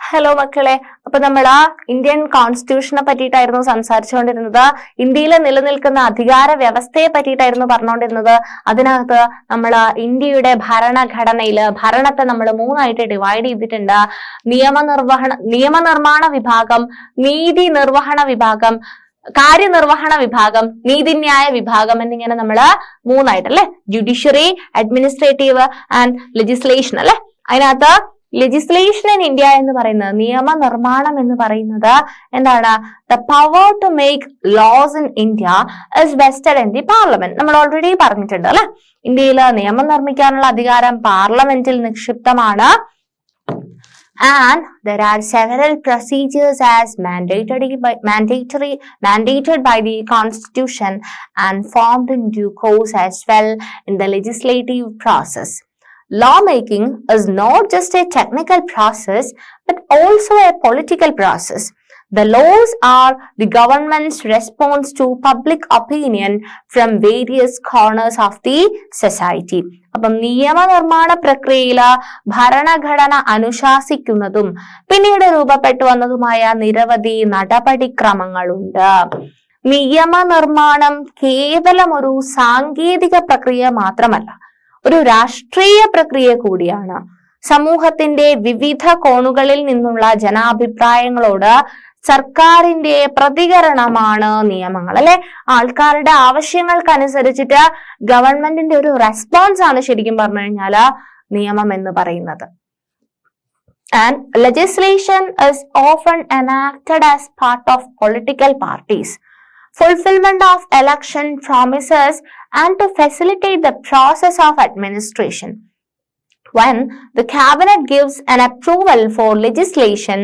Hello മക്കളെ. അപ്പൊ നമ്മൾ ആ ഇന്ത്യൻ കോൺസ്റ്റിറ്റ്യൂഷനെ പറ്റിയിട്ടായിരുന്നു സംസാരിച്ചുകൊണ്ടിരുന്നത്. ഇന്ത്യയിലെ നിലനിൽക്കുന്ന അധികാര വ്യവസ്ഥയെ പറ്റിയിട്ടായിരുന്നു പറഞ്ഞുകൊണ്ടിരുന്നത്. അതിനകത്ത് നമ്മൾ ഇന്ത്യയുടെ ഭരണഘടനയിൽ ഭരണത്തെ നമ്മൾ മൂന്നായിട്ട് ഡിവൈഡ് ചെയ്തിട്ടുണ്ട്. നിയമനിർവഹണ നിയമനിർമ്മാണ വിഭാഗം നീതി നിർവഹണ വിഭാഗം കാര്യനിർവഹണ വിഭാഗം നീതിന്യായ വിഭാഗം എന്നിങ്ങനെ നമ്മൾ മൂന്നായിട്ട് അല്ലെ ജുഡീഷ്യറി അഡ്മിനിസ്ട്രേറ്റീവ് ആൻഡ് ലെജിസ്ലേഷൻ അല്ലെ? അതിനകത്ത് ലെജിസ്ലേഷൻ ഇൻ ഇന്ത്യ എന്ന് പറയുന്നത് നിയമനിർമ്മാണം എന്ന് പറയുന്നത് എന്താണ്? The power to make laws in India is vested in the parliament നമ്മൾ ഓൾറെഡി പറഞ്ഞിട്ടുണ്ട് അല്ലെ? ഇന്ത്യയിൽ നിയമം നിർമ്മിക്കാനുള്ള അധികാരം പാർലമെന്റിൽ നിക്ഷിപ്തമാണ്. And there are several procedures as by mandatory mandated by the constitution and formed in due course as well in the legislative process. Lawmaking is not just a technical process but also a political process the laws are the government's response to public opinion from various corners of the society അപ്പം നിയമനിർമ്മാണ പ്രക്രിയയിൽ ഭരണഘടന അനുശാസിക്കുന്നതും പിന്നീട് രൂപപ്പെട്ടു വന്നതുമായ നിരവധി നടപടിക്രമങ്ങളുണ്ട് നിയമനിർമ്മാണം കേവലം ഒരു സാങ്കേതിക പ്രക്രിയ മാത്രമല്ല ഒരു രാഷ്ട്രീയ പ്രക്രിയ കൂടിയാണ്. സമൂഹത്തിന്റെ വിവിധ കോണുകളിൽ നിന്നുള്ള ജനാഭിപ്രായങ്ങളോട് സർക്കാരിന്റെ പ്രതികരണമാണ് നിയമങ്ങൾ അല്ലെ? ആൾക്കാരുടെ ആവശ്യങ്ങൾക്കനുസരിച്ചിട്ട് ഗവൺമെന്റിന്റെ ഒരു റെസ്പോൺസ് ആണ് ശരിക്കും പറഞ്ഞു കഴിഞ്ഞാൽ നിയമം എന്ന് പറയുന്നത്. And legislation is often enacted as part of political parties. fulfillment of election promises and to facilitate the process of administration when the cabinet gives an approval for legislation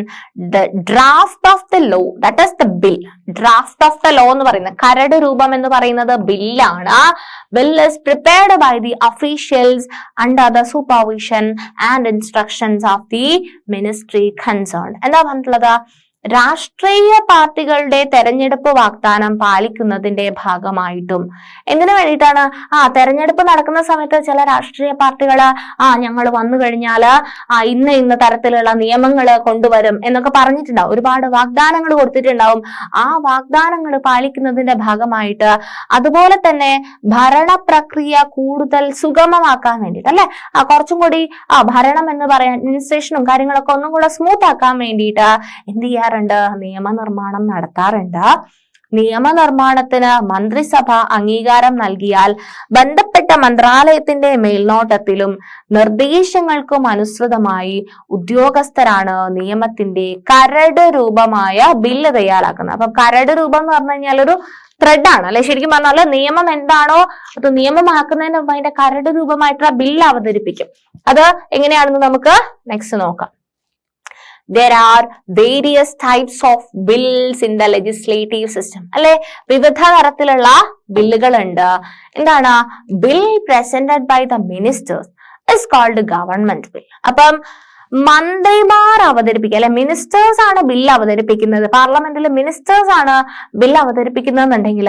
the draft of the law that is the bill draft of the law എന്ന് പറയുന്നത് കരട് രൂപം എന്ന് പറയുന്നത് ബില്ലാണ് bill is prepared by the officials under the supervision and instructions of the ministry concerned എന്താ പറഞ്ഞിട്ടുള്ളത് രാഷ്ട്രീയ പാർട്ടികളുടെ തെരഞ്ഞെടുപ്പ് വാഗ്ദാനം പാലിക്കുന്നതിന്റെ ഭാഗമായിട്ടും. എന്തിനു വേണ്ടിയിട്ടാണ്? ആ തെരഞ്ഞെടുപ്പ് നടക്കുന്ന സമയത്ത് ചില രാഷ്ട്രീയ പാർട്ടികൾ ആ ഞങ്ങൾ വന്നു കഴിഞ്ഞാൽ ആ ഇന്ന ഇന്ന തരത്തിലുള്ള നിയമങ്ങൾ കൊണ്ടുവരും എന്നൊക്കെ പറഞ്ഞിട്ടുണ്ടാവും. ഒരുപാട് വാഗ്ദാനങ്ങൾ കൊടുത്തിട്ടുണ്ടാവും. ആ വാഗ്ദാനങ്ങൾ പാലിക്കുന്നതിന്റെ ഭാഗമായിട്ട് അതുപോലെ തന്നെ ഭരണ പ്രക്രിയ കൂടുതൽ സുഗമമാക്കാൻ വേണ്ടിയിട്ട് അല്ലെ? ആ കുറച്ചും കൂടി ആ ഭരണം എന്ന് പറയാൻ അഡ്മിനിസ്ട്രേഷനും കാര്യങ്ങളൊക്കെ ഒന്നും കൂടെ സ്മൂത്ത് ആക്കാൻ വേണ്ടിയിട്ട് എന്ത് ചെയ്യാറുണ്ട് നിയമനിർമ്മാണം നടത്താറുണ്ട്. നിയമനിർമ്മാണത്തിന് മന്ത്രിസഭ അംഗീകാരം നൽകിയാൽ ബന്ധപ്പെട്ട മന്ത്രാലയത്തിന്റെ മേൽനോട്ടത്തിലും നിർദ്ദേശങ്ങൾക്കും അനുസൃതമായി ഉദ്യോഗസ്ഥരാണ് നിയമത്തിന്റെ കരട് രൂപമായ ബില്ല് തയ്യാറാക്കുന്നത്. അപ്പൊ കരട് രൂപം എന്ന് പറഞ്ഞു കഴിഞ്ഞാൽ ഒരു ആണ്. അല്ലെ? ശരിക്കും പറഞ്ഞാൽ നിയമം എന്താണോ അത് നിയമമാക്കുന്നതിന് മുമ്പ് അതിന്റെ കരട് രൂപമായിട്ടുള്ള ബില്ല് അവതരിപ്പിക്കും. അത് എങ്ങനെയാണെന്ന് നമുക്ക് നെക്സ്റ്റ് നോക്കാം. There are various types of bills in the legislative system അല്ലെ? വിവിധ തരത്തിലുള്ള ബില്ലുകൾ ഉണ്ട് എന്താണ്? Bill presented by the ministers is called government bill അപ്പം മന്ത്രിമാർ അവതരിപ്പിക്കുക. അല്ലെ? മിനിസ്റ്റേഴ്സ് ആണ് ബില്ല് അവതരിപ്പിക്കുന്നത്. പാർലമെന്റിൽ മിനിസ്റ്റേഴ്സ് ആണ് ബില്ല് അവതരിപ്പിക്കുന്നതെന്നുണ്ടെങ്കിൽ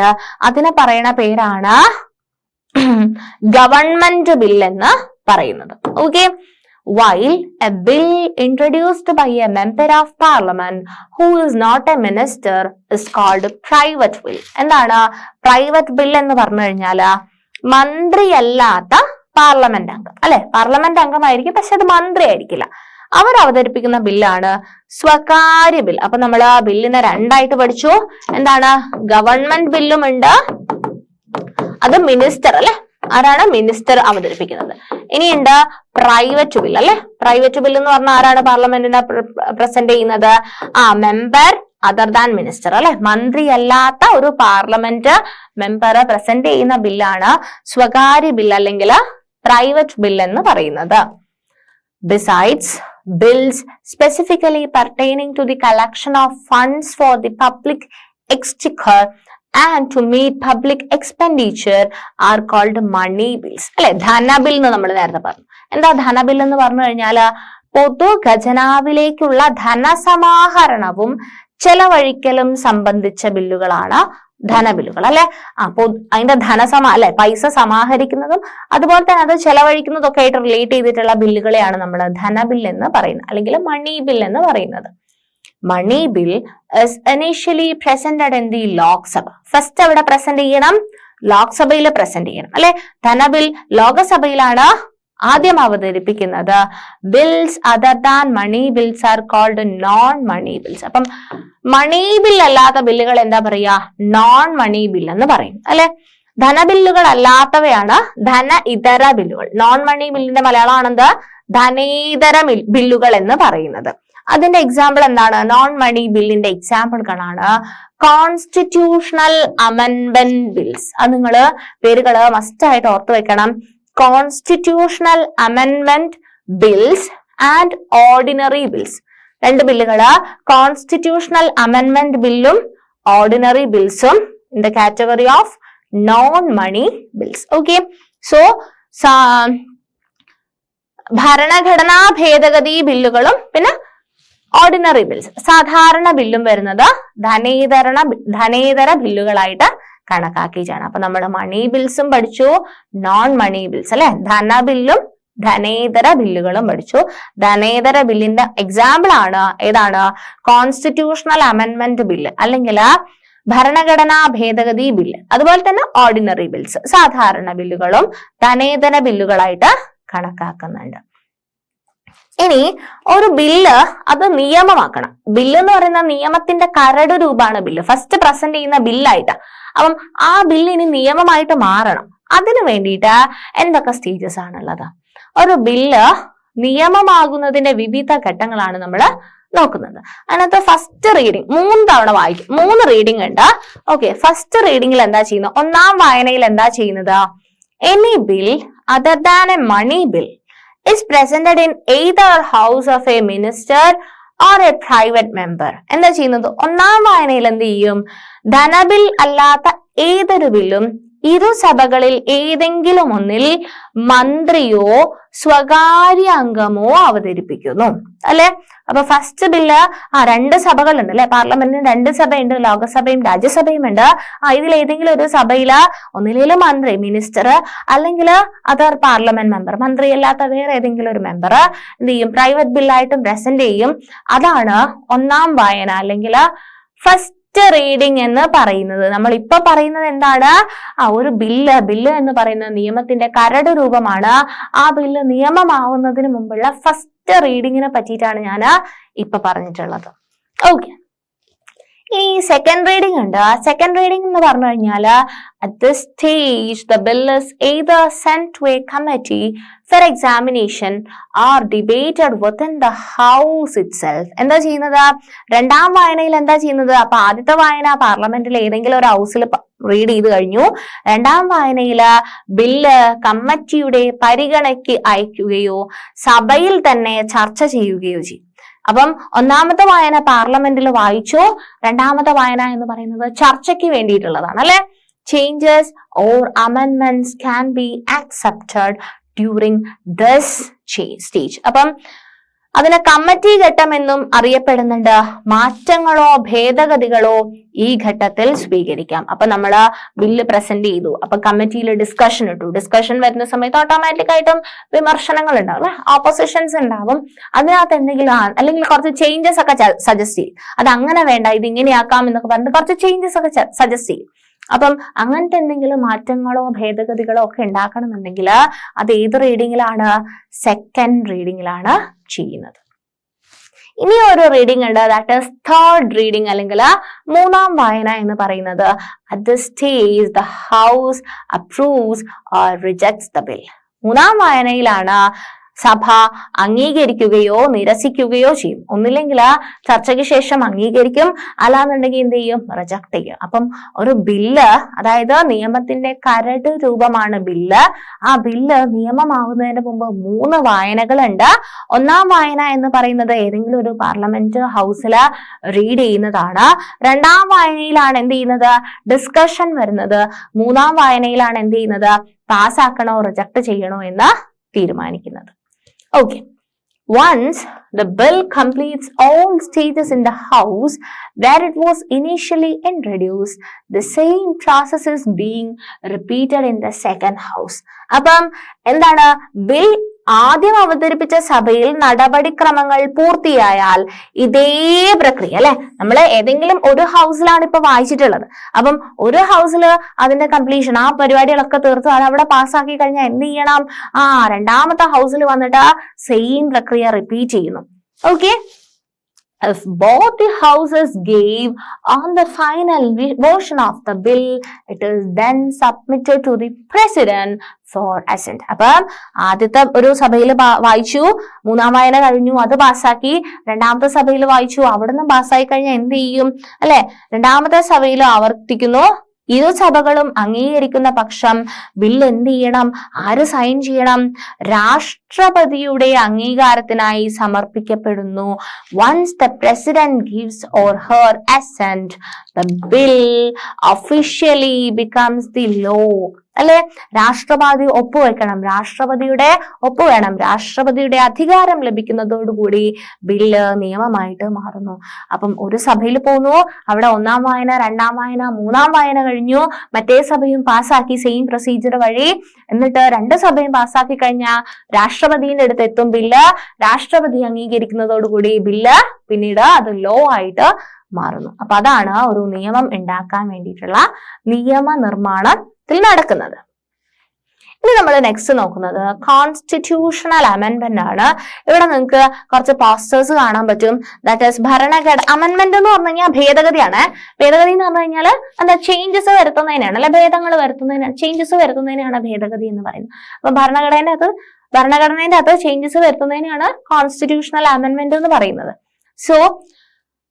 അതിനെ പറയുന്ന പേരാണ് ഗവൺമെന്റ് ബിൽ എന്ന് പറയുന്നത്. Okay while a bill introduced by a member of parliament who is not a minister is called private bill. എന്താണ്? പ്രൈവറ്റ് ബിൽ എന്ന് പറഞ്ഞു കഴിഞ്ഞാൽ മന്ത്രിയല്ലാത്ത പാർലമെന്റ് അംഗം. അല്ലെ? പാർലമെന്റ് അംഗമായിരിക്കും പക്ഷെ അത് മന്ത്രി ആയിരിക്കില്ല അവർ അവതരിപ്പിക്കുന്ന ബില്ലാണ് സ്വകാര്യ ബിൽ അപ്പൊ നമ്മൾ ആ ബില്ലിനെ രണ്ടായിട്ട് പഠിച്ചു. എന്താണ്? ഗവൺമെന്റ് ബില്ലും ഉണ്ട്. അത് മിനിസ്റ്റർ അല്ലെ? ആരാണ്? മിനിസ്റ്റർ അവതരിപ്പിക്കുന്നത്. ഇനിയുണ്ട് പ്രൈവറ്റ് ബിൽ അല്ലെ? പ്രൈവറ്റ് ബിൽ എന്ന് പറഞ്ഞാൽ ആരാണ് പാർലമെന്റിനെ പ്രസന്റ് ചെയ്യുന്നത്? ആ മെമ്പർ അതർ ദാൻ മിനിസ്റ്റർ അല്ലെ? മന്ത്രി അല്ലാത്ത ഒരു പാർലമെന്റ് മെമ്പർ പ്രസന്റ് ചെയ്യുന്ന ബില്ലാണ് സ്വകാര്യ ബിൽ അല്ലെങ്കിൽ പ്രൈവറ്റ് ബിൽ എന്ന് പറയുന്നത്. Besides bills specifically pertaining to the collection of funds for the public exchequer and to meet public expenditure are called money bills അല്ലെ? ധന ബിൽ എന്ന് നമ്മൾ നേരത്തെ പറഞ്ഞു. എന്താ ധന ബിൽ എന്ന് പറഞ്ഞു കഴിഞ്ഞാൽ പൊതു ഖജനാവിലേക്കുള്ള ധനസമാഹരണവും ചെലവഴിക്കലും സംബന്ധിച്ച ബില്ലുകളാണ് ധനബില്ലുകൾ അല്ലെ? അപ്പോ അതിന്റെ ധനസമാ അല്ലെ പൈസ സമാഹരിക്കുന്നതും അതുപോലെ തന്നെ അത് ചെലവഴിക്കുന്നതൊക്കെ ആയിട്ട് റിലേറ്റ് ചെയ്തിട്ടുള്ള ബില്ലുകളെയാണ് നമ്മൾ ധനബിൽ എന്ന് പറയുന്നത്. അല്ലെങ്കിൽ മണി ബിൽ എന്ന് പറയുന്നത്. Money bill is initially presented in the Lok Sabha first അവിടെ പ്രസന്റ് ചെയ്യണം? ലോക്സഭയിൽ പ്രസന്റ് ചെയ്യണം. അല്ലെ? ധനബിൽ ലോകസഭയിലാണ് ആദ്യം അവതരിപ്പിക്കുന്നത് bills other than money bills are called non money bills അപ്പം മണി ബിൽ അല്ലാത്ത ബില്ലുകൾ എന്താ പറയാ? നോൺ മണി ബിൽ എന്ന് പറയും. അല്ലെ? ധനബില്ലുകൾ അല്ലാത്തവയാണ് ധന ഇതര ബില്ലുകൾ നോൺ മണി ബില്ലിന്റെ മലയാളമാണെന്ത് ധനേതര ബില്ലുകൾ എന്ന് പറയുന്നത്. അതിന്റെ എക്സാമ്പിൾ എന്താണ്? നോൺ മണി ബില്ലിന്റെ എക്സാമ്പിളുകളാണ് കോൺസ്റ്റിറ്റ്യൂഷണൽ അമെൻമെന്റ് ബിൽസ് അത് നിങ്ങൾ പേരുകൾ മസ്റ്റ് ആയിട്ട് ഓർത്തു വെക്കണം. കോൺസ്റ്റിറ്റ്യൂഷണൽ അമെൻമെന്റ് ബിൽസ് ആൻഡ് ഓർഡിനറി ബിൽസ് രണ്ട് ബില്ലുകൾ കോൺസ്റ്റിറ്റ്യൂഷണൽ അമെൻമെന്റ് ബില്ലും ordinary ബിൽസും in the category of non money bills okay so ഭരണഘടനാ ഭേദഗതി ബില്ലുകളും പിന്നെ ഓർഡിനറി ബിൽസ് സാധാരണ ബില്ലും വരുന്നത് ധനേതരണ ധനേതര ബില്ലുകളായിട്ട് കണക്കാക്കിയിട്ടാണ് അപ്പൊ നമ്മൾ മണി ബിൽസും പഠിച്ചു നോൺ മണി ബിൽസ് അല്ലെ? ധന ബില്ലും ധനേതര ബില്ലുകളും പഠിച്ചു. ധനേതര ബില്ലിന്റെ എക്സാമ്പിൾ ആണ് ഏതാണ്? കോൺസ്റ്റിറ്റ്യൂഷണൽ അമെൻമെന്റ് ബില്ല് അല്ലെങ്കിൽ ഭരണഘടനാ ഭേദഗതി ബില്ല് അതുപോലെ തന്നെ ഓർഡിനറി ബിൽസ് സാധാരണ ബില്ലുകളും ധനേതര ബില്ലുകളായിട്ട് കണക്കാക്കുന്നുണ്ട്. ഇനി ഒരു ബില്ല് അത് നിയമമാക്കണം. ബില്ല് എന്ന് പറയുന്ന നിയമത്തിന്റെ കരട് രൂപമാണ് ബില്ല്. ഫസ്റ്റ് പ്രസന്റ് ചെയ്യുന്ന ബില്ലായിട്ട്. അപ്പം ആ ബില്ല് ഇനി നിയമമായിട്ട് മാറണം. അതിനു വേണ്ടിയിട്ട് എന്തൊക്കെ സ്റ്റേജസ് ആണുള്ളത്? ഒരു ബില്ല് നിയമമാകുന്നതിന്റെ വിവിധ ഘട്ടങ്ങളാണ് നമ്മൾ നോക്കുന്നത്. അതിനകത്ത് ഫസ്റ്റ് റീഡിങ് മൂന്ന് തവണ വായിക്കും. മൂന്ന് റീഡിംഗ് ഉണ്ട്. ഓക്കെ ഫസ്റ്റ് റീഡിംഗിൽ എന്താ ചെയ്യുന്നത്? ഒന്നാം വായനയിൽ എന്താ ചെയ്യുന്നത്? Any bill other than a money bill is presented in either house of a minister or a private member എന്താ ചെയ്യുന്നത് ഒന്നാം വായനയിൽ എന്ത് ചെയ്യും ധനബിൽ അല്ലാത്ത ഏതൊരു ബില്ലും ഇരു സഭകളിൽ ഏതെങ്കിലും ഒന്നിൽ മന്ത്രിയോ സ്വകാര്യ അംഗമോ അവതരിപ്പിക്കുന്നു. അല്ലെ? അപ്പൊ ഫസ്റ്റ് ബില്ല് ആ രണ്ട് സഭകളുണ്ട് അല്ലെ? പാർലമെന്റിന് രണ്ട് സഭയുണ്ട് ലോകസഭയും രാജ്യസഭയും ഉണ്ട് ആ ഇതിൽ ഏതെങ്കിലും ഒരു സഭയിൽ ഒന്നിലേലും മന്ത്രി മിനിസ്റ്റർ അല്ലെങ്കിൽ അതർ പാർലമെന്റ് മെമ്പർ മന്ത്രി അല്ലാത്ത വേറെ ഏതെങ്കിലും ഒരു മെമ്പർ എന്ത് ചെയ്യും? പ്രൈവറ്റ് ബില്ലായിട്ടും പ്രസന്റ് ചെയ്യും. അതാണ് ഒന്നാം വായന അല്ലെങ്കിൽ ഫസ്റ്റ് റീഡിംഗ് എന്ന് പറയുന്നത്. നമ്മൾ ഇപ്പൊ പറയുന്നത് എന്താണ്? ആ ഒരു ബില്ല്. ബില്ല് എന്ന് പറയുന്ന നിയമത്തിന്റെ കരട് രൂപമാണ്. ആ ബില്ല് നിയമമാവുന്നതിന് മുമ്പുള്ള ഫസ്റ്റ് റീഡിങ്ങിനെ പറ്റിയിട്ടാണ് ഞാൻ ഇപ്പൊ പറഞ്ഞിട്ടുള്ളത്. ഓക്കെ ഇനി സെക്കൻഡ് റീഡിംഗ് ഉണ്ട്. ആ സെക്കൻഡ് റീഡിംഗ് എന്ന് പറഞ്ഞു കഴിഞ്ഞാൽ at this stage the bill is either sent to a committee for examination or debated within the house itself എന്താ ചെയ്യുന്നത്? രണ്ടാം വായനയിൽ എന്താ ചെയ്യുന്നത്? അപ്പൊ ആദ്യത്തെ വായന പാർലമെന്റിൽ ഏതെങ്കിലും ഒരു ഹൗസിൽ റീഡ് ചെയ്ത് കഴിഞ്ഞു. രണ്ടാം വായനയിൽ ബില്ല് കമ്മിറ്റിയുടെ പരിഗണയ്ക്ക് അയക്കുകയോ സഭയിൽ തന്നെ ചർച്ച ചെയ്യുകയോ ചെയ്യും അപ്പം ഒന്നാമത്തെ വായന പാർലമെന്റിൽ വായിച്ചു? രണ്ടാമത്തെ വായന എന്ന് പറയുന്നത് ചർച്ചയ്ക്ക് വേണ്ടിയിട്ടുള്ളതാണ് അല്ലെ? Changes or അമെൻമെന്റ്സ് can be accepted during this stage അപ്പം അതിനെ കമ്മിറ്റി ഘട്ടം എന്നും അറിയപ്പെടുന്നുണ്ട്. മാറ്റങ്ങളോ ഭേദഗതികളോ ഈ ഘട്ടത്തിൽ സ്വീകരിക്കാം. അപ്പൊ നമ്മൾ ബില്ല് പ്രസന്റ് ചെയ്തു. അപ്പൊ കമ്മിറ്റിയിൽ ഡിസ്കഷൻ ഇട്ടു. ഡിസ്കഷൻ വരുന്ന സമയത്ത് ഓട്ടോമാറ്റിക് ആയിട്ടും വിമർശനങ്ങൾ ഉണ്ടാവും അല്ലെ? ഓപ്പോസിഷൻസ് ഉണ്ടാവും. അതിനകത്ത് എന്തെങ്കിലും അല്ലെങ്കിൽ കുറച്ച് ചേഞ്ചസ് ഒക്കെ സജസ്റ്റ് ചെയ്യും. അത് അങ്ങനെ വേണ്ട ഇത് ഇങ്ങനെയാക്കാം എന്നൊക്കെ പറഞ്ഞിട്ട് കുറച്ച് ചേഞ്ചസ് ഒക്കെ സജസ്റ്റ് ചെയ്യും. അപ്പം അങ്ങനത്തെ എന്തെങ്കിലും മാറ്റങ്ങളോ ഭേദഗതികളോ ഒക്കെ ഉണ്ടാക്കണമെന്നുണ്ടെങ്കിൽ അത് ഏത് റീഡിങ്ങിലാണ് സെക്കൻഡ് റീഡിങ്ങിലാണ് ചെയ്യുന്നത്. ഇനി ഒരു റീഡിംഗ് ഉണ്ട്. ദാറ്റ് ഇസ് തേർഡ് റീഡിംഗ് അല്ലെങ്കിൽ മൂന്നാം വായന എന്ന് പറയുന്നത്. At the stage the house approves or rejects the bill മൂന്നാം വായനയിലാണ് സഭ അംഗീകരിക്കുകയോ നിരസിക്കുകയോ ചെയ്യും. ഒന്നില്ലെങ്കിൽ ചർച്ചയ്ക്ക് ശേഷം അംഗീകരിക്കും. അല്ലാന്നുണ്ടെങ്കിൽ എന്ത് ചെയ്യും? റിജക്ട് ചെയ്യും. അപ്പം ഒരു ബില്ല് അതായത് നിയമത്തിന്റെ കരട് രൂപമാണ് ബില്ല് ആ ബില്ല് നിയമമാവുന്നതിന് മുമ്പ് മൂന്ന് വായനകളുണ്ട്. ഒന്നാം വായന എന്ന് പറയുന്നത് ഏതെങ്കിലും ഒരു പാർലമെന്റ് ഹൗസിൽ റീഡ് ചെയ്യുന്നതാണ്. രണ്ടാം വായനയിലാണ് എന്ത് ചെയ്യുന്നത്? ഡിസ്കഷൻ വരുന്നത്. മൂന്നാം വായനയിലാണ് എന്ത് ചെയ്യുന്നത്? പാസ്സാക്കണോ റിജക്ട് ചെയ്യണോ എന്ന് തീരുമാനിക്കുന്നത്. okay once the bill completes all stages in the house where it was initially introduced the same process is being repeated in the second house അപ്പം എന്താണ് ബിൽ ആദ്യം അവതരിപ്പിച്ച സഭയിൽ നടപടിക്രമങ്ങൾ പൂർത്തിയായാൽ ഇതേ പ്രക്രിയ അല്ലെ? നമ്മൾ ഏതെങ്കിലും ഒരു ഹൗസിലാണ് ഇപ്പൊ വായിച്ചിട്ടുള്ളത്. അപ്പം ഒരു ഹൗസിൽ അതിന്റെ കംപ്ലീഷൻ ആ പരിപാടികളൊക്കെ തീർത്തു അത് അവിടെ പാസ്സാക്കി കഴിഞ്ഞാൽ എന്ത് ചെയ്യണം? ആ രണ്ടാമത്തെ ഹൗസിൽ വന്നിട്ട് സെയിം പ്രക്രിയ റിപ്പീറ്റ് ചെയ്യുന്നു. Okay If both the houses gave on the final version of the bill, it is then submitted to the president for assent. അപ്പം ആദ്യത്തെ ഒരു സഭയിൽ വായിച്ചു മൂന്നാം വായന കഴിഞ്ഞു അത് പാസ്സാക്കി. രണ്ടാമത്തെ സഭയിൽ വായിച്ചു അവിടെ നിന്ന് പാസ്സായി കഴിഞ്ഞാൽ എന്ത് ചെയ്യും? അല്ലെ? രണ്ടാമത്തെ സഭയിൽ ആവർത്തിക്കുന്നു. ഇരു സഭകളും അംഗീകരിക്കുന്ന പക്ഷം ബിൽ എന്ത് ചെയ്യണം? ആര് സൈൻ ചെയ്യണം? രാഷ്ട്രപതിയുടെ അംഗീകാരത്തിനായി സമർപ്പിക്കപ്പെടുന്നു. Once the president gives or her assent the bill officially becomes the law അല്ലെ? രാഷ്ട്രപതി ഒപ്പുവെക്കണം രാഷ്ട്രപതിയുടെ ഒപ്പ് വേണം. രാഷ്ട്രപതിയുടെ അധികാരം ലഭിക്കുന്നതോടുകൂടി ബില്ല് നിയമമായിട്ട് മാറുന്നു. അപ്പം ഒരു സഭയിൽ പോന്നു. അവിടെ ഒന്നാം വായന രണ്ടാം വായന മൂന്നാം വായന കഴിഞ്ഞു. മറ്റേ സഭയും പാസ്സാക്കി സെയിം പ്രൊസീജിയർ വഴി. എന്നിട്ട് രണ്ട് സഭയും പാസ്സാക്കി കഴിഞ്ഞാൽ രാഷ്ട്രപതിയുടെ അടുത്ത് എത്തും ബില്ല് രാഷ്ട്രപതി അംഗീകരിക്കുന്നതോടുകൂടി ബില്ല് പിന്നീട് അത് ലോ ആയിട്ട് മാറുന്നു. അപ്പൊ അതാണ് ഒരു നിയമം ഉണ്ടാക്കാൻ വേണ്ടിയിട്ടുള്ള നിയമനിർമ്മാണത്തിൽ നടക്കുന്നത്. ഇനി നമ്മൾ നെക്സ്റ്റ് നോക്കുന്നത് കോൺസ്റ്റിറ്റ്യൂഷണൽ അമെന്റ്മെന്റ് ആണ്. ഇവിടെ നിങ്ങൾക്ക് കുറച്ച് പോസ്റ്റേഴ്സ് കാണാൻ പറ്റും. ദാറ്റ് ഈസ് ഭരണഘട അമെന്മെന്റ് എന്ന് പറഞ്ഞു കഴിഞ്ഞാൽ ഭേദഗതിയാണ്. ഭേദഗതി എന്ന് പറഞ്ഞു കഴിഞ്ഞാൽ എന്താ ചേഞ്ചസ് വരുത്തുന്നതിനാണ് അല്ലെ ഭേദങ്ങൾ വരുത്തുന്നതിനാണ് ചേഞ്ചസ് വരുത്തുന്നതിനാണ് ഭേദഗതി എന്ന് പറയുന്നത്. അപ്പൊ ഭരണഘടനയുടെ അത് ഭരണഘടനയുടെ അത് ചേഞ്ചസ് വരുത്തുന്നതിനാണ് കോൺസ്റ്റിറ്റ്യൂഷണൽ അമെന്റ്മെന്റ് എന്ന് പറയുന്നത്. So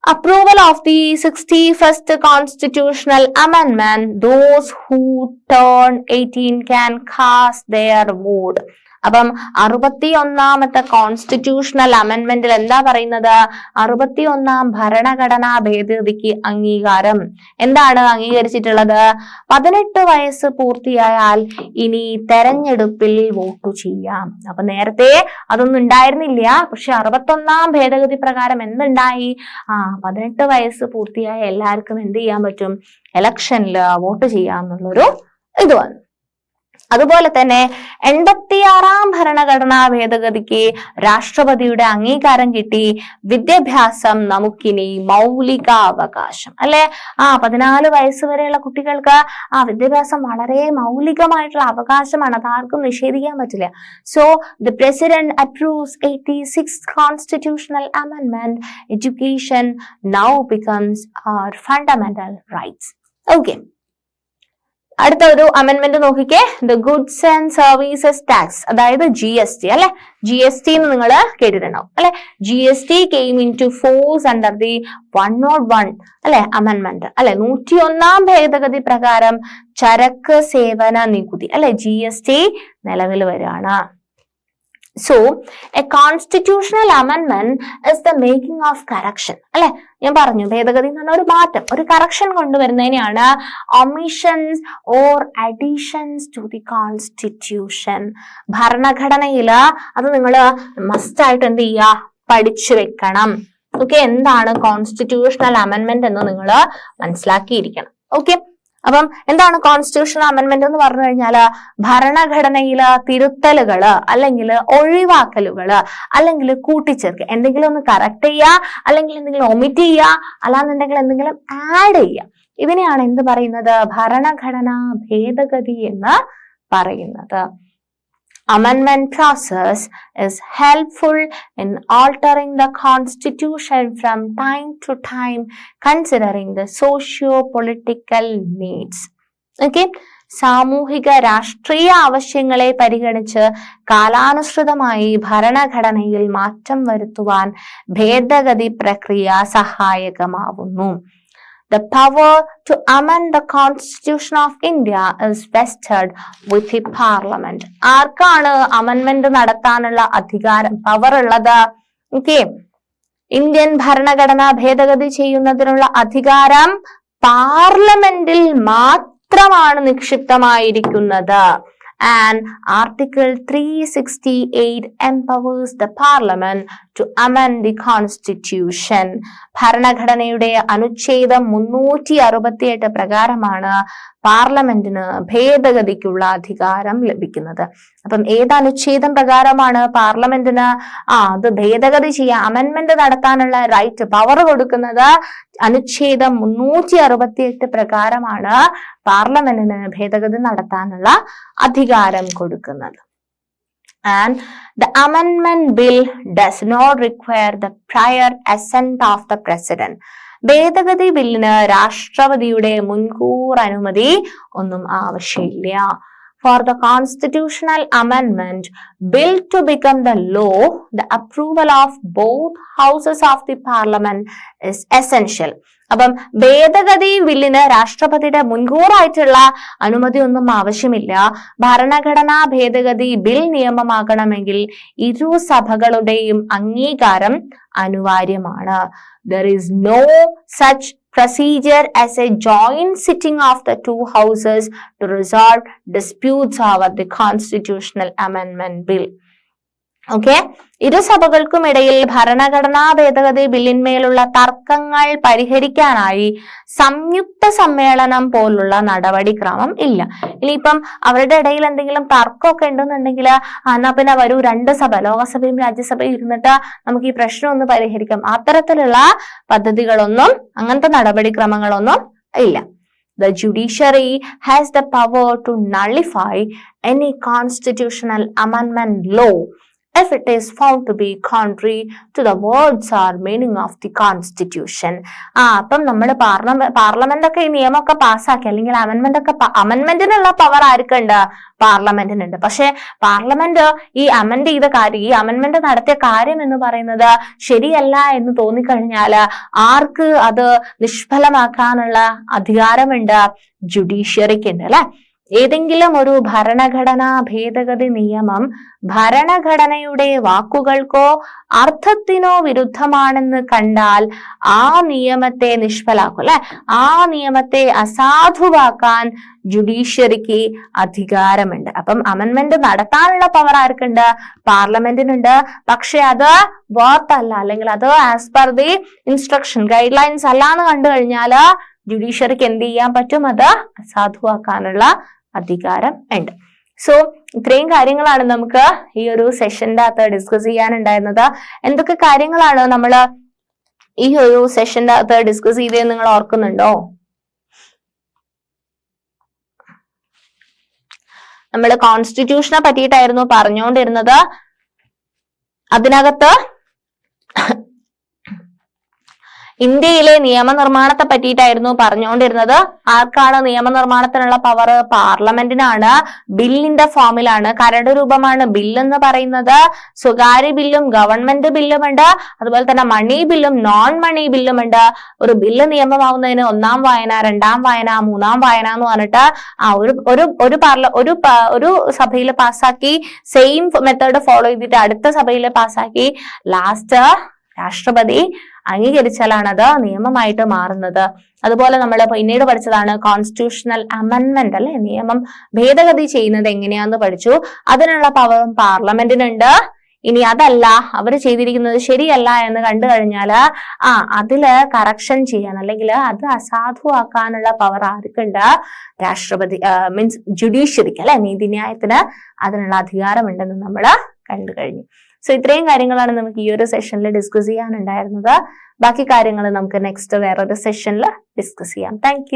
approval of the 61st constitutional amendment. Those who turn 18 can cast their vote അപ്പം അറുപത്തി ഒന്നാമത്തെ കോൺസ്റ്റിറ്റ്യൂഷണൽ അമെന്റ്മെന്റിൽ എന്താ പറയുന്നത്? അറുപത്തി ഒന്നാം ഭരണഘടനാ ഭേദഗതിക്ക് അംഗീകാരം. എന്താണ് അംഗീകരിച്ചിട്ടുള്ളത്? പതിനെട്ട് വയസ്സ് പൂർത്തിയായാൽ ഇനി തെരഞ്ഞെടുപ്പിൽ വോട്ട് ചെയ്യാം. അപ്പൊ നേരത്തെ അതൊന്നും ഉണ്ടായിരുന്നില്ല. പക്ഷെ അറുപത്തൊന്നാം ഭേദഗതി പ്രകാരം എന്തുണ്ടായി? ആ പതിനെട്ട് വയസ്സ് പൂർത്തിയായ എല്ലാവർക്കും എന്ത് ചെയ്യാൻ പറ്റും? ഇലക്ഷനിൽ വോട്ട് ചെയ്യാം എന്നുള്ളൊരു ഇത് വന്നു. അതുപോലെ തന്നെ എൺപത്തിയാറാം ഭരണഘടനാ ഭേദഗതിക്ക് രാഷ്ട്രപതിയുടെ അംഗീകാരം കിട്ടി. വിദ്യാഭ്യാസം നമുക്കിനി മൗലിക അവകാശം അല്ലെ? ആ പതിനാല് വയസ്സ് വരെയുള്ള കുട്ടികൾക്ക് ആ വിദ്യാഭ്യാസം വളരെ മൗലികമായിട്ടുള്ള അവകാശമാണ്. അത് ആർക്കും നിഷേധിക്കാൻ പറ്റില്ല. So the president approves eighty six constitutional അമെൻമെന്റ് education now becomes fundamental rights okay അടുത്ത ഒരു അമെന്റ്മെന്റ് നോക്കിക്കേ. The goods and services tax അതായത് ജി എസ് ടി അല്ലെ? ജി എസ് ടി എന്ന് നിങ്ങൾ കേട്ടിട്ടുണ്ടാവും അല്ലെ? G S T came into force under the one nought one അല്ലെ? അമെന്റ്മെന്റ് അല്ലെ? നൂറ്റി ഒന്നാം ഭേദഗതി പ്രകാരം ചരക്ക് സേവന നികുതി അല്ലെ? ജി എസ് ടി നിലവിൽ വരികയാണ്. So a constitutional amendment is the making of correction അല്ലെ? ഞാൻ പറഞ്ഞു ഭേദഗതി എന്ന് പറഞ്ഞ ഒരു മാറ്റം ഒരു correction കൊണ്ടുവരുന്നതിനെയാണ് omissions or additions to the constitution ഭരണഘടനയിൽ അത് നിങ്ങൾ മസ്റ്റ് ആയിട്ട് എന്ത് ചെയ്യുക? പഠിച്ചു വെക്കണം. ഓക്കെ എന്താണ് കോൺസ്റ്റിറ്റ്യൂഷണൽ അമെന്റ്മെന്റ് എന്ന് നിങ്ങൾ മനസ്സിലാക്കിയിരിക്കണം. ഓക്കെ അപ്പം എന്താണ് കോൺസ്റ്റിറ്റ്യൂഷണൽ അമെന്റ്മെന്റ് എന്ന് പറഞ്ഞു കഴിഞ്ഞാൽ ഭരണഘടനയിൽ തിരുത്തലുകൾ അല്ലെങ്കിൽ ഒഴിവാക്കലുകൾ അല്ലെങ്കിൽ കൂട്ടിച്ചേർക്കുക എന്തെങ്കിലും ഒന്ന് കറക്റ്റ് ചെയ്യുക അല്ലെങ്കിൽ എന്തെങ്കിലും ഒമിറ്റ് ചെയ്യുക അല്ലാന്നുണ്ടെങ്കിൽ എന്തെങ്കിലും ആഡ് ചെയ്യുക ഇതിനെയാണ് എന്ത് പറയുന്നത്? ഭരണഘടനാ ഭേദഗതി എന്ന് പറയുന്നത്. Amendment process is helpful in altering the constitution from time to time considering the socio-political needs okay സാമൂഹിക രാഷ്ട്രീയ ആവശ്യങ്ങളെ പരിഗണിച്ച് കാലാനുസൃതമായി ഭരണഘടനയിൽ മാറ്റം വരുത്തുവാൻ ഭേദഗതി പ്രക്രിയ സഹായകമാവുന്നു The power to amend the Constitution of India is vested with the Parliament. ആർക്കാണ് അമെൻമെന്റ് നടത്താനുള്ള അധികാരം? പവർ ഉള്ളത്? ഓക്കെ ഇന്ത്യൻ ഭരണഘടന ഭേദഗതി ചെയ്യുന്നതിനുള്ള അധികാരം പാർലമെന്റിൽ മാത്രമാണ് നിക്ഷിപ്തമായിരിക്കുന്നത്. And Article 368 empowers the Parliament to amend the Constitution. ഭരണഘടനയുടെ അനുച്ഛേദം മുന്നൂറ്റി അറുപത്തിയെട്ട് പ്രകാരമാണ് പാർലമെന്റിന് ഭേദഗതിക്കുള്ള അധികാരം ലഭിക്കുന്നത്. അപ്പം ഏത് അനുച്ഛേദം പ്രകാരമാണ് പാർലമെന്റിന് ആ അത് ഭേദഗതി ചെയ്യാൻ അമെന്മെന്റ് നടത്താനുള്ള റൈറ്റ് പവർ കൊടുക്കുന്നത് അനുച്ഛേദം മുന്നൂറ്റി അറുപത്തിയെട്ട് പ്രകാരമാണ് പാർലമെന്റിന് ഭേദഗതി നടത്താനുള്ള അധികാരം കൊടുക്കുന്നത്. And the amendment bill does not require the prior assent of the president. ഭേദഗതി ബില്ലിന് രാഷ്ട്രപതിയുടെ മുൻകൂർ അനുമതി ഒന്നും ആവശ്യമില്ല. For the constitutional അമെൻമെന്റ് bill to become the law the approval of both houses of the parliament is essential അപ്പം ഭേദഗതി ബില്ലിന് രാഷ്ട്രപതിയുടെ മുൻകൂറായിട്ടുള്ള അനുമതി ഒന്നും ആവശ്യമില്ല. ഭരണഘടനാ ഭേദഗതി ബിൽ നിയമമാകണമെങ്കിൽ ഇരു സഭകളുടെയും അംഗീകാരം അനിവാര്യമാണ്. There is no such procedure as a joint sitting of the two houses to resolve disputes over the constitutional amendment bill. Okay ഇരു സഭകൾക്കും ഇടയിൽ ഭരണഘടനാ ഭേദഗതി ബില്ലിന്മേലുള്ള തർക്കങ്ങൾ പരിഹരിക്കാനായി സംയുക്ത സമ്മേളനം പോലുള്ള നടപടിക്രമം ഇല്ല. ഇനിയിപ്പം അവരുടെ ഇടയിൽ എന്തെങ്കിലും തർക്കമൊക്കെ ഉണ്ടെന്നുണ്ടെങ്കിൽ എന്നാ പിന്നെ വരൂ രണ്ട് സഭ ലോകസഭയും രാജ്യസഭയും ഇരുന്നിട്ട് നമുക്ക് ഈ പ്രശ്നം ഒന്ന് പരിഹരിക്കാം. അത്തരത്തിലുള്ള പദ്ധതികളൊന്നും അങ്ങനത്തെ നടപടിക്രമങ്ങളൊന്നും ഇല്ല. The judiciary has the power to nullify any constitutional amendment law. If it is found to be contrary to the words or meaning of the constitution. ആ അപ്പം നമ്മൾ പാർലമെന്റ് പാർലമെന്റ് ഒക്കെ ഈ നിയമമൊക്കെ പാസ്സാക്കി അല്ലെങ്കിൽ അമെന്മെന്റ് ഒക്കെ അമെന്മെന്റിനുള്ള പവർ ആർക്കുണ്ട്? പാർലമെന്റിനുണ്ട് പക്ഷെ പാർലമെന്റ് ഈ അമെന്റ് ചെയ്ത കാര്യം ഈ അമെന്മെന്റ് നടത്തിയ കാര്യം എന്ന് പറയുന്നത് ശരിയല്ല എന്ന് തോന്നിക്കഴിഞ്ഞാൽ ആർക്ക് അത് നിഷ്ഫലമാക്കാനുള്ള അധികാരമുണ്ട്? ജുഡീഷ്യറിക്ക് ഉണ്ട് അല്ലെ? ഏതെങ്കിലും ഒരു ഭരണഘടനാ ഭേദഗതി നിയമം ഭരണഘടനയുടെ വാക്കുകൾക്കോ അർത്ഥത്തിനോ വിരുദ്ധമാണെന്ന് കണ്ടാൽ ആ നിയമത്തെ നിഷ്ഫലാക്കും അല്ലെ? ആ നിയമത്തെ അസാധുവാക്കാൻ ജുഡീഷ്യറിക്ക് അധികാരമുണ്ട്. അപ്പം അമെന്മെന്റ് നടത്താനുള്ള പവർ ആർക്കുണ്ട്? പാർലമെന്റിനുണ്ട്. പക്ഷെ അത് വാർത്തല്ല അല്ല. അല്ലെങ്കിൽ അത് as per the instruction guidelines അല്ല എന്ന് കണ്ടു കഴിഞ്ഞാൽ ജുഡീഷ്യറിക്ക് എന്ത് ചെയ്യാൻ പറ്റും? അത് അസാധുവാക്കാനുള്ള അധികാരം ഉണ്ട്. സോ ഇത്രയും കാര്യങ്ങളാണ് നമുക്ക് ഈ ഒരു സെഷന്റെ അകത്ത് ഡിസ്കസ് ചെയ്യാനുണ്ടായിരുന്നത്. എന്തൊക്കെ കാര്യങ്ങളാണ് നമ്മൾ ഈ ഒരു സെഷന്റെ അകത്ത് ഡിസ്കസ് ചെയ്തത് നിങ്ങൾ ഓർക്കുന്നുണ്ടോ? നമ്മൾ കോൺസ്റ്റിറ്റ്യൂഷനെ പറ്റിയിട്ടായിരുന്നു പറഞ്ഞുകൊണ്ടിരുന്നത്. അതിനകത്ത് ഇന്ത്യയിലെ നിയമനിർമ്മാണത്തെ പറ്റിയിട്ടായിരുന്നു പറഞ്ഞുകൊണ്ടിരുന്നത്. ആർക്കാണ് നിയമനിർമ്മാണത്തിനുള്ള പവർ പാർലമെന്റിനാണ്. ബില്ലിന്റെ ഫോമിലാണ് കരട് രൂപമാണ് ബിൽ എന്ന് പറയുന്നത്. സ്വകാര്യ ബില്ലും ഗവൺമെന്റ് ബില്ലും ഉണ്ട്. അതുപോലെ തന്നെ മണി ബില്ലും നോൺ മണി ബില്ലും ഉണ്ട്. ഒരു ബില്ല് നിയമമാവുന്നതിന് ഒന്നാം വായന രണ്ടാം വായന മൂന്നാം വായന എന്ന് പറഞ്ഞിട്ട് ആ ഒരു ഒരു ഒരു പാർല ഒരു ഒരു സഭയിൽ പാസ്സാക്കി സെയിം മെത്തേഡ് ഫോളോ ചെയ്തിട്ട് അടുത്ത സഭയിൽ പാസ്സാക്കി ലാസ്റ്റ് രാഷ്ട്രപതി അംഗീകരിച്ചാലാണ് അത് നിയമമായിട്ട് മാറുന്നത്. അതുപോലെ നമ്മൾ പിന്നീട് പഠിച്ചതാണ് കോൺസ്റ്റിറ്റ്യൂഷണൽ അമെന്റ്മെന്റ് അല്ലെ? നിയമം ഭേദഗതി ചെയ്യുന്നത് എങ്ങനെയാന്ന് പഠിച്ചു. അതിനുള്ള പവറും പാർലമെന്റിനുണ്ട് ഇനി അതല്ല അവർ ചെയ്തിരിക്കുന്നത് ശരിയല്ല എന്ന് കണ്ടു കഴിഞ്ഞാൽ ആ അതിൽ കറക്ഷൻ ചെയ്യാൻ അല്ലെങ്കിൽ അത് അസാധുവാക്കാനുള്ള പവർ ആർക്കുണ്ട്? രാഷ്ട്രപതി മീൻസ് ജുഡീഷ്യറിക്ക് അല്ലെ? നീതിന്യായത്തിന് അതിനുള്ള അധികാരമുണ്ടെന്ന് നമ്മൾ കണ്ടു കഴിഞ്ഞു. സോ ഇത്രയും കാര്യങ്ങളാണ് നമുക്ക് ഈ ഒരു സെഷനിൽ ഡിസ്കസ് ചെയ്യാനുണ്ടായിരുന്നത്. ബാക്കി കാര്യങ്ങൾ നമുക്ക് നെക്സ്റ്റ് വേറൊരു സെഷനിൽ ഡിസ്കസ് ചെയ്യാം. താങ്ക്